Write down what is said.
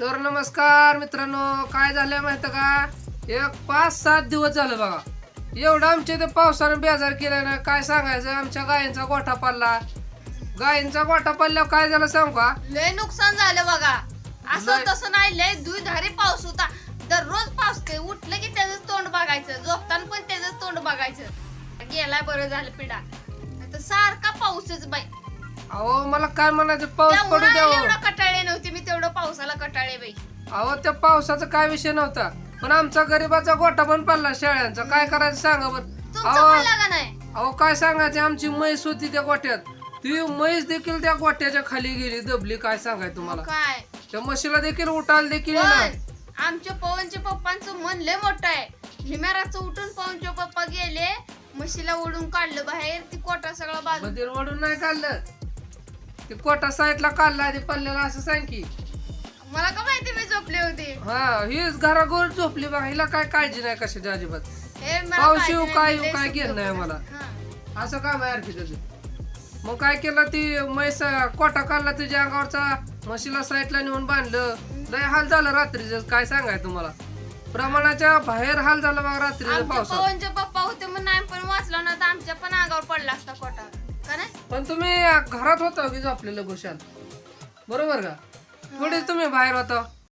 तर नमस्कार मित्रांनो काय झालंय माहिती का? एक पाच सात दिवस झालं बघा. एवढं आमच्या इथे पावसानं बेजार केलं ना काय सांगायचं? आमच्या गायींचा गोठा पडला. गायींचा गोठा पडल्यावर काय झालं सांगू का? लय नुकसान झालं बघा. असं तसं नाही लय दुधारी पाऊस होता. दररोज पाऊस ते उठलं की त्याच तोंड बघायचं. झोपताना पण त्याच तोंड बघायचं. गेलाय बरं झालं पिढा. सारखा पाऊसच बाई. अहो मला काय म्हणायचं? पाऊस पडू द्यावं. एवढं अहो त्या पावसाचा काय विषय नव्हता. पण आमचा गरीबाचा गोठा पण पडला शेळ्यांचा. काय करायचं सांगा बरं? तुमचं अहो नाही? अहो काय सांगायचं? आमची म्हैस होती त्या गोठ्यात. ती म्हैस देखील त्या गोठ्याच्या खाली गेली. दबली. काय सांगाय तुम्हाला? काय? त्या म्हशीला देखील उठायला देखील येईना. पण आमच्या पवनच्या पप्पांचं मन लय मोठं आहे. निम्याराचं उठून पवनचे पप्पा गेले. म्हशीला ओढून काढलं बाहेर. ती कोटा सगळा बाजू ओढून नाही काढलं. ते कोटा साईडला काढला आधी पडलेला असं सांग की. हा हीच घराघर झोपली बघा हिला काय काळजी नाही कशाची अजिबात. हे मला पाऊस येऊ, काय येऊ, काय घेणं नाही. मला. हा. असं काम आहे आणखी त्याचं. मग काय केलं ती म्हैस कोटा काढला तुझ्या अंगावरचा म्हशीला साईडला नेऊन बांधलं. लय हाल झालं रात्रीचं काय सांगाय तुम्हाला. प्रमाणाच्या बाहेर हाल झाला बघा रात्रीचं आमच्या पावसात. पवनचे पप्पा होते म्हणून पण वाचलो ना तर आमच्या पण अंगावर पडला असता कोटा. का नाही? पण तुम्ही घरात होता की झोपलेलं गोशाल बरोबर का? थोडे तुम्ही बाहेर होता.